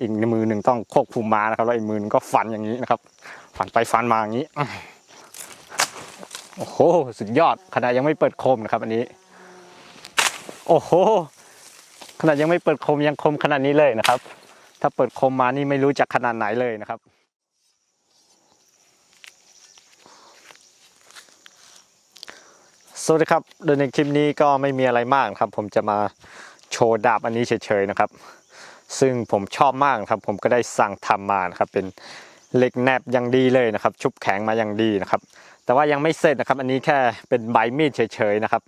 อีกมือหนึ่งต้องควบคุมม้านะครับแล้วอีกมือนึงก็ฟันอย่างนี้นะครับ ฟันไปฟันมาอย่างนี้โอ้โหสุดยอดขนาดยังไม่เปิดคมนะครับ อันนี้ โอ้โหขนาดยังไม่เปิดคมยังคมขนาดนี้เลยนะครับ ถ้าเปิดคมมานี่ไม่รู้จักขนาดไหนเลยนะครับสวัสดีครับโดยในคลิปนี้ก็ไม่มีอะไรมากครับ ผมจะมาโชว์ดาบอันนี้เฉยๆนะครับ ซึ่งผมชอบมากครับ ผมก็ได้สั่งทำมานะครับ เป็นเหล็กแนบอย่างดีเลยนะครับ ชุบแข็งมาอย่างดีนะครับ แต่ว่ายังไม่เสร็จนะครับ อันนี้แค่เป็นใบมีดเฉยๆนะครับ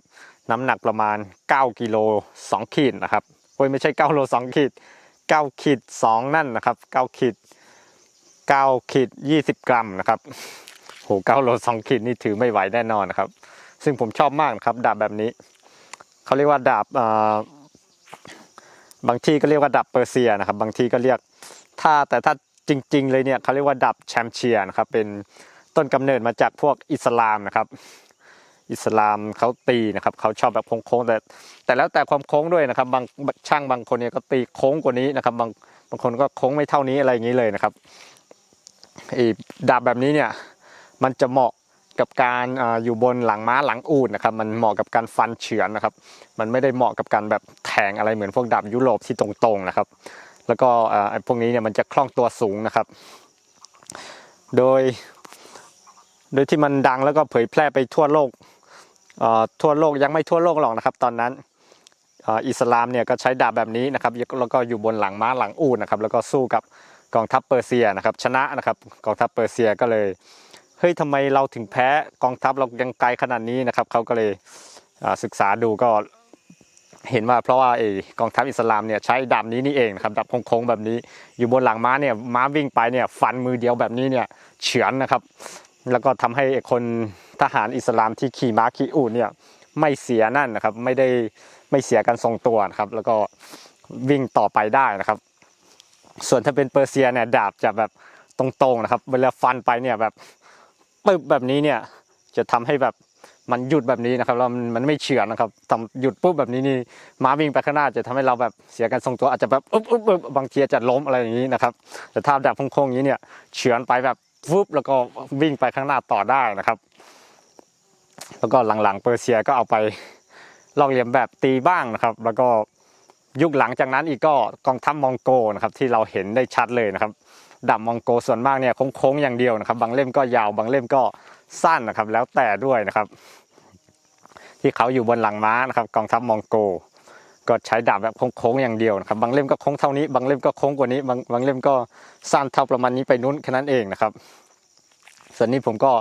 น้ำหนักประมาณ 9กิโล2ขีดนะครับโอ้ยไม่ใช่9โล2ขีด9ขีด2นั่นนะครับ9ขีด9ขีด20 กรัมนะครับโห9โล2ขีดนี่ถือไม่ไหวแน่นอนนะครับ ซึ่งผมชอบมากครับดาบแบบนี้เขาเรียกว่าดาบอ่า บางที่ก็เรียกว่าดาบเปอร์เซียนะครับ บางที่ก็เรียกถ้าแต่ถ้าจริง ๆ เลยเนี่ยเขาเรียกว่าดาบแชมเชียนะครับ เป็นต้นกำเนิดมาจากพวกอิสลามนะครับ อิสลามเขาตีนะครับเขาชอบแบบโค้งๆแต่ แต่แล้วแต่ความโค้งด้วยนะครับ บางช่างบางคนเนี่ยก็ตีโค้งกว่านี้นะครับ บางบางคนก็โค้งไม่เท่านี้อะไรอย่างนี้เลยนะครับไอ้ดาบแบบนี้เนี่ยมันจะเหมาะ กับการอยู่บนหลังม้าหลังอูดนะครับมันเหมาะกับการฟันเฉือนนะครับ มันไม่ได้เหมาะกับการแบบแทงอะไรเหมือนพวกดาบยุโรปที่ตรงๆนะครับ แล้วก็ไอ้พวกนี้เนี่ยมันจะคล่องตัวสูงนะครับ โดย โดยที่มันดังแล้วก็เผยแพร่ไปทั่วโลกเอ่อทั่วโลกยังไม่ทั่วโลกหรอกนะครับ ตอนนั้นอิสลามเนี่ยก็ใช้ดาบแบบนี้นะครับแล้วก็อยู่บนหลังม้าหลังอูดนะครับ แล้วก็สู้กับกองทัพเปอร์เซียนะครับ ชนะนะครับ กองทัพเปอร์เซียก็เลย เฮ้ยทำไมเราถึงแพ้กองทัพเรายังไกลขนาดนี้นะครับเขาก็เลยศึกษาดูก็เห็นว่าเพราะว่าไอ้กองทัพอิสลามเนี่ยใช้ดาบนี้นี่เองนะครับดาบโค้งๆแบบนี้ อยู่บนหลังม้าเนี่ยม้าวิ่งไปเนี่ยฟันมือเดียวแบบนี้เนี่ยเฉือนนะครับ แล้วก็ทำให้คนทหารอิสลามที่ขี่ม้าขี่อูฐเนี่ยไม่เสียนั่นนะครับ ไม่ได้ไม่เสียการทรงตัวนะครับ แล้วก็วิ่งต่อไปได้นะครับ ส่วนถ้าเป็นเปอร์เซียเนี่ยดาบจะแบบตรงๆนะครับ เวลาฟันไปเนี่ยแบบ ปึ๊บแบบนี้เนี่ย จะทำให้แบบมันหยุดแบบนี้นะครับแล้วมันไม่เฉือนนะครับทำหยุดปุ๊บแบบนี้นี่ม้าวิ่งไปข้างหน้าจะทำให้เราแบบเสียการทรงตัวอาจจะแบบอุ๊บอุ๊บอุ๊บบางทีจะล้มอะไรอย่างนี้นะครับแต่ถ้าดาบโค้งๆอย่างนี้เนี่ยเฉือนไปแบบฟึบแล้วก็วิ่งไปข้างหน้าต่อได้นะครับ แล้วก็หลังๆเปอร์เซียก็เอาไปลอกเลียนแบบตีบ้างนะครับ แล้วก็ยุคหลังจากนั้นอีกก็กองทัพมองโกนะครับที่เราเห็นได้ชัดเลยนะครับ ดาบมองโกส่วนมากเนี่ยโค้งๆอย่างเดียวนะครับ บางเล่มก็ยาวบางเล่มก็สั้นนะครับ แล้วแต่ด้วยนะครับ ที่เขาอยู่บนหลังม้านะครับกองทัพมองโก ก็ใช้ดาบแบบโค้งๆอย่างเดียวนะครับ บางเล่มก็โค้งเท่านี้ บางเล่มก็โค้งกว่านี้ บางบางเล่มก็สั้นเท่าประมาณนี้ไปนู้นแค่นั้นเองนะครับ ส่วนนี้ผมก็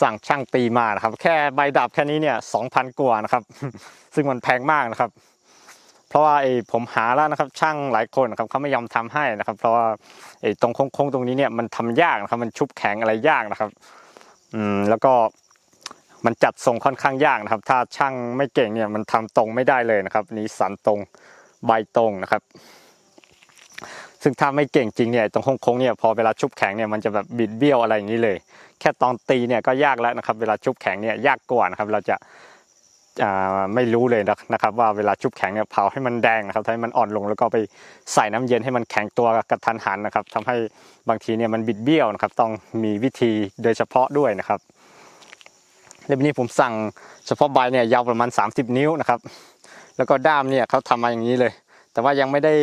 สั่งช่างตีมานะครับ แค่ใบดาบแค่นี้เนี่ยสองพันกว่านะครับ ซึ่งมันแพงมากนะครับ เพราะว่าไอ้ผมหาแล้วนะครับช่างหลายคนนะครับเขาไม่ยอมทำให้นะครับ เพราะว่าไอ้ตรงโค้งๆตรงนี้เนี่ยมันทำยากนะครับ มันชุบแข็งอะไรยากนะครับอืมแล้วก็มันจัดทรงค่อนข้างยากนะครับ ถ้าช่างไม่เก่งเนี่ยมันทำตรงไม่ได้เลยนะครับ นี้สันตรงใบตรงนะครับ ซึ่งถ้าไม่เก่งจริงเนี่ยตรงโค้งๆเนี่ยพอเวลาชุบแข็งเนี่ยมันจะแบบบิดเบี้ยวอะไรอย่างนี้เลย แค่ตอนตีเนี่ยก็ยากแล้วนะครับ เวลาชุบแข็งเนี่ยยากกว่านะครับ เราจะ ไม่รู้เลยนะครับ ว่าเวลาชุบแข็งเนี่ยเผาให้มันแดงนะครับทำให้มันอ่อนลงแล้วก็ไปใส่น้ำเย็นให้มันแข็งตัวกระทันหันนะครับทำให้บางทีเนี่ยมันบิดเบี้ยวนะครับ ต้องมีวิธีโดยเฉพาะด้วยนะครับเล่มนี้ผมสั่งเฉพาะใบเนี่ยยาวประมาณ 30 นิ้วนะครับ แล้วก็ด้ามเนี่ยเขาทำมาอย่างนี้เลย แต่ว่ายังไม่ได้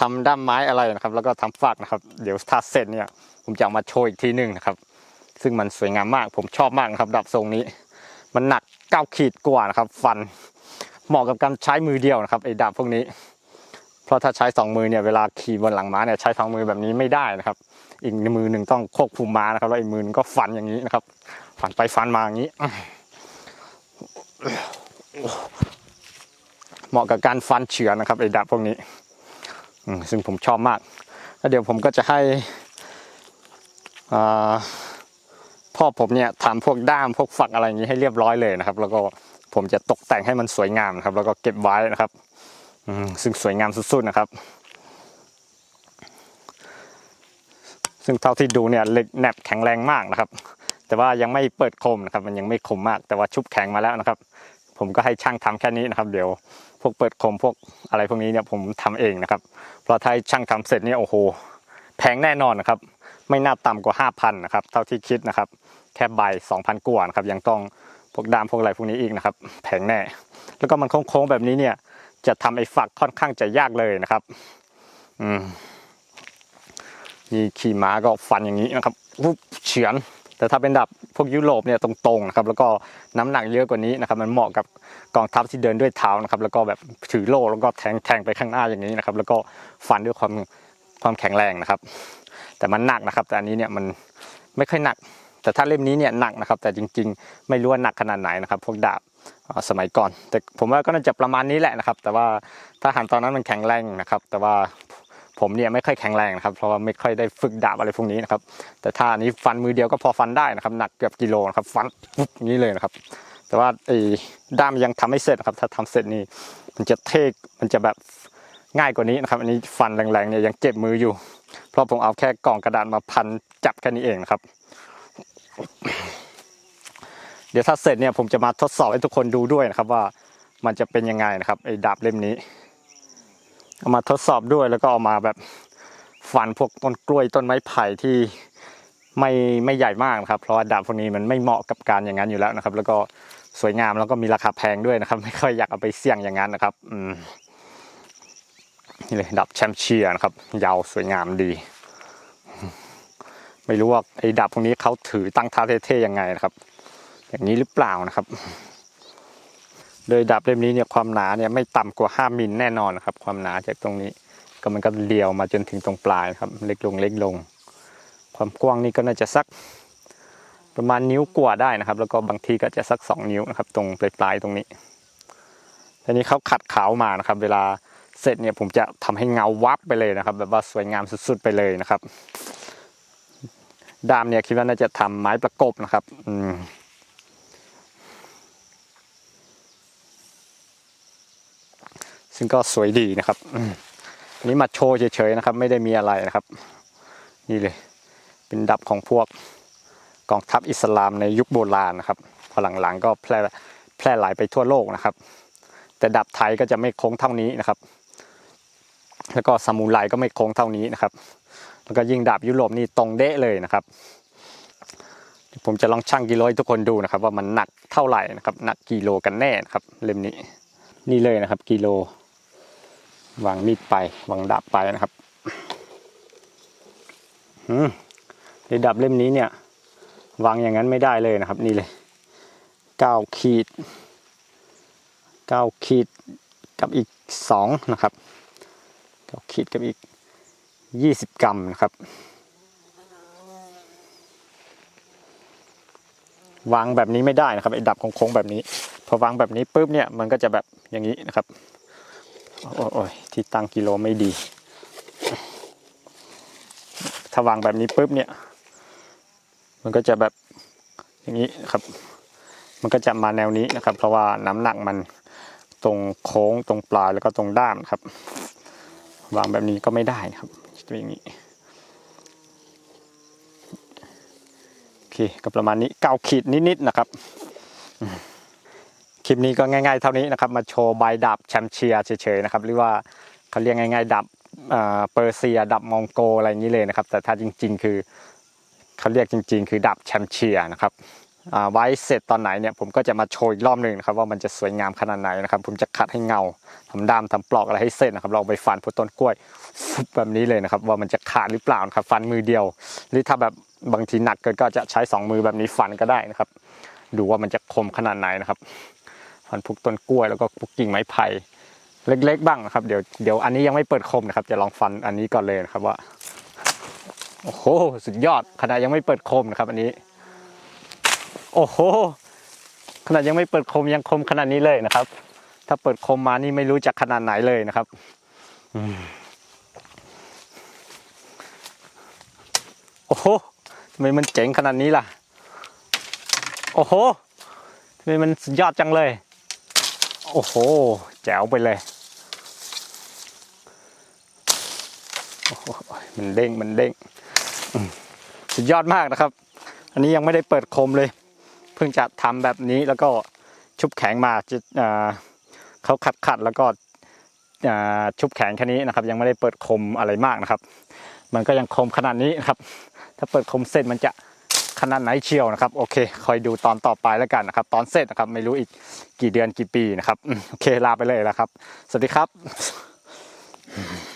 ทำด้ามไม้อะไรนะครับ แล้วก็ทำฝักนะครับ เดี๋ยวถ้าเสร็จเนี่ยผมจะมาโชว์อีกทีหนึ่งนะครับ ซึ่งมันสวยงามมากผมชอบมากนะครับดาบทรงนี้ มันหนัก 9ขีดกว่านะครับ ฟันเหมาะกับการใช้มือเดียวนะครับไอ้ดาบพวกนี้ เพราะถ้าใช้สองมือเนี่ยเวลาขี่บนหลังม้าเนี่ยใช้สองมือแบบนี้ไม่ได้นะครับ อีกมือหนึ่งต้องควบคุมม้านะครับแล้วอีกมือนึงก็ฟันอย่างนี้นะครับ ฟันไปฟันมาอย่างนี้เหมาะกับการฟันเฉือนนะครับไอ้ดาบพวกนี้ซึ่งผมชอบมากแล้วเดี๋ยวผมก็จะให้อ่า พ่อผมเนี่ยทำพวกด้ามพวกฝักอะไรอย่างนี้ให้เรียบร้อยเลยนะครับ แล้วก็ผมจะตกแต่งให้มันสวยงามครับ แล้วก็เก็บไว้นะครับซึ่งสวยงามสุดๆนะครับ ซึ่งเท่าที่ดูเนี่ยเหล็กแหนบแข็งแรงมากนะครับ แต่ว่ายังไม่เปิดคมนะครับ มันยังไม่คมมาก แต่ว่าชุบแข็งมาแล้วนะครับ ผมก็ให้ช่างทำแค่นี้นะครับ เดี๋ยวพวกเปิดคมพวกอะไรพวกนี้เนี่ยผมทำเองนะครับ เพราะถ้าช่างทำเสร็จเนี่ยโอ้โหแพงแน่นอนนะครับ ไม่น่าต่ำกว่า 5,000นะครับเท่าที่คิดนะครับ แค่ใบ 2,000กว่านะครับยังต้องพวกดามพวกอะไรพวกนี้อีกนะครับแพงแน่ แล้วก็มันโค้งๆแบบนี้เนี่ย จะทำไอ้ฝักค่อนข้างจะยากเลยนะครับอืมนี่ขี่ม้าก็ฟันอย่างนี้นะครับวุบเฉือน แต่ถ้าเป็นดับพวกยุโรปเนี่ยตรงๆนะครับแล้วก็น้ำหนักเยอะกว่านี้นะครับมันเหมาะกับกองทัพที่เดินด้วยเท้านะครับแล้วก็แบบถือโล่แล้วก็แทงแทงไปข้างหน้าอย่างนี้นะครับแล้วก็ฟันด้วยความความแข็งแรงนะครับ แต่มันหนักนะครับ แต่อันนี้เนี่ยมันไม่ค่อยหนัก แต่ถ้าเล่มนี้เนี่ยหนักนะครับ แต่จริง ๆ ไม่รู้ว่าหนักขนาดไหนนะครับ พวกดาบสมัยก่อน แต่ผมว่าก็น่าจะประมาณนี้แหละนะครับ แต่ว่าถ้าหันตอนนั้นมันแข็งแรงนะครับ แต่ว่าผมเนี่ยไม่ค่อยแข็งแรงนะครับ เพราะว่าไม่ค่อยได้ฝึกดาบอะไรพวกนี้นะครับ แต่ถ้าอันนี้ฟันมือเดียวก็พอฟันได้นะครับ หนักเกือบกิโลนะครับฟันปุ๊บนี้เลยนะครับ แต่ว่าไอ้ด้ามยังทำไม่เสร็จนะครับ ถ้าทำเสร็จนี่มันจะเทกมันจะแบบ ง่ายกว่านี้นะครับ อันนี้ฟันแรงๆเนี่ยยังเจ็บมืออยู่ เพราะผมเอาแค่กล่องกระดาษมาพันจับแค่นี้เองนะครับ เดี๋ยวถ้าเสร็จเนี่ยผมจะมาทดสอบให้ทุกคนดูด้วยนะครับว่ามันจะเป็นยังไงนะครับไอ้ดาบเล่มนี้เอามาทดสอบด้วยแล้วก็เอามาแบบฟันพวกต้นกล้วยต้นไม้ไผ่ที่ไม่ไม่ใหญ่มากนะครับ เพราะว่าดาบพวกนี้มันไม่เหมาะกับการอย่างนั้นอยู่แล้วนะครับ แล้วก็สวยงามแล้วก็มีราคาแพงด้วยนะครับ ไม่ค่อยอยากเอาไปเสี่ยงอย่างนั้นนะครับ อืม นี่เลยดาบแชมเชียนะครับ ยาวสวยงามดี ไม่รู้ว่าไอ้ดาบพวกนี้เขาถือตั้งท่าเท่ๆยังไงนะครับ อย่างนี้หรือเปล่านะครับ โดยดาบเล่มนี้เนี่ยความหนาเนี่ยไม่ต่ำกว่า 5มิลแน่นอนนะครับ ความหนาจากตรงนี้ก็มันก็เลียวมาจนถึงตรงปลายครับ เล็กลงเล็กลง ความกว้างนี่ก็น่าจะสักประมาณนิ้วกว่าได้นะครับ แล้วก็บางทีก็จะสัก 2 นิ้วนะครับ ตรงปลายปลายๆตรงนี้ทีนี้เขาขัดขาวมานะครับ เวลา เสร็จเนี่ยผมจะทำให้เงาวับไปเลยนะครับ แบบว่าสวยงามสุดๆไปเลยนะครับ ดามเนี่ยคิดว่าน่าจะทำไม้ประกบนะครับ อืมซึ่งก็สวยดีนะครับอันนี้มาโชว์เฉยๆนะครับ ไม่ได้มีอะไรนะครับ นี่เลย เป็นดับของพวกกองทัพอิสลามในยุคโบราณนะครับ พอหลังๆก็แพร่แพร่หลายไปทั่วโลกนะครับ แต่ดับไทยก็จะไม่โค้งเท่านี้นะครับ แล้วก็ซามูไรก็ไม่โค้งเท่านี้นะครับ แล้วก็ยิ่งดาบยุโรปนี่ตรงเดะเลยนะครับ ผมจะลองชั่งกิโลให้ทุกคนดูนะครับ ว่ามันหนักเท่าไหร่นะครับหนักกิโลกันแน่นะครับเล่มนี้นี่เลยนะครับ กิโลวางมีดไปวางดาบไปนะครับอืมในดาบเล่มนี้เนี่ยวางอย่างนั้นไม่ได้เลยนะครับ นี่เลยเก้าขีดเก้าขีดกับอีกสองนะครับ เก้าขีดกับอีกยี่สิบกรัมนะครับ วางแบบนี้ไม่ได้นะครับไอ้ดับโค้งๆแบบนี้ พอวางแบบนี้ปุ๊บเนี่ยมันก็จะแบบอย่างนี้นะครับโอ้ยที่ตั้งกิโลไม่ดี ถ้าวางแบบนี้ปุ๊บเนี่ย มันก็จะแบบอย่างนี้ครับ มันก็จะมาแนวนี้นะครับ เพราะว่าน้ำหนักมันตรงโค้งตรงปลายแล้วก็ตรงด้ามครับ วางแบบนี้ก็ไม่ได้นะครับจะเป็นอย่างนี้โอเคก็ประมาณนี้เก้าขีดนิดๆนะครับคลิปนี้ก็ง่ายๆเท่านี้นะครับ มาโชว์ใบดับแชมเชียร์เฉยๆนะครับ หรือว่าเขาเรียกง่าย ๆ ดับเอ่อเปอร์เซีย ดับมองโกอะไรอย่างนี้เลยนะครับ แต่ถ้าจริง ๆ คือเขาเรียกจริง ๆ คือดับแชมเชียร์นะครับ ไว้เสร็จตอนไหนเนี่ยผมก็จะมาโชว์อีกรอบหนึ่งนะครับว่ามันจะสวยงามขนาดไหนนะครับ ผมจะขัดให้เงาทำด้ามทำปลอกอะไรให้เสร็จนะครับเราเอาไปฟันพวกต้นกล้วยแบบนี้เลยนะครับ ว่ามันจะขาดหรือเปล่านะครับ ฟันมือเดียว หรือถ้าแบบบางทีหนักเกินก็จะใช้สองมือแบบนี้ฟันก็ได้นะครับ ดูว่ามันจะคมขนาดไหนนะครับ ฟันพวกต้นกล้วยแล้วก็พวกกิ่งไม้ไผ่เล็ก ๆ บ้างนะครับเดี๋ยวเดี๋ยวอันนี้ยังไม่เปิดคมนะครับ จะลองฟันอันนี้ก่อนเลยนะครับว่าโอ้โหสุดยอดขนาดยังไม่เปิดคมนะครับ อันนี้ โอ้โห ขนาดยังไม่เปิดคมยังคมขนาดนี้เลยนะครับ ถ้าเปิดคมมานี่ไม่รู้จะขนาดไหนเลยนะครับอโอ้โหทำไมมันเจ๋งขนาดนี้ล่ะ โอ้โหทำไมมันสุดยอดจังเลย โอ้โห แจ๋วไปเลยโอ้โหมันเด้งมันเด้งสุดยอดมากนะครับ อันนี้ยังไม่ได้เปิดคมเลย เพิ่งจะทำแบบนี้แล้วก็ชุบแข็งมาจะอ่าเขาขัดขัดแล้วก็อ่าชุบแข็งแค่นี้นะครับ ยังไม่ได้เปิดคมอะไรมากนะครับ มันก็ยังคมขนาดนี้นะครับ ถ้าเปิดคมเสร็จมันจะขนาดไหนเชียวนะครับ โอเค คอยดูตอนต่อไปแล้วกันนะครับ ตอนเสร็จนะครับ ไม่รู้อีกกี่เดือนกี่ปีนะครับ โอเค ลาไปเลยแล้วครับ สวัสดีครับ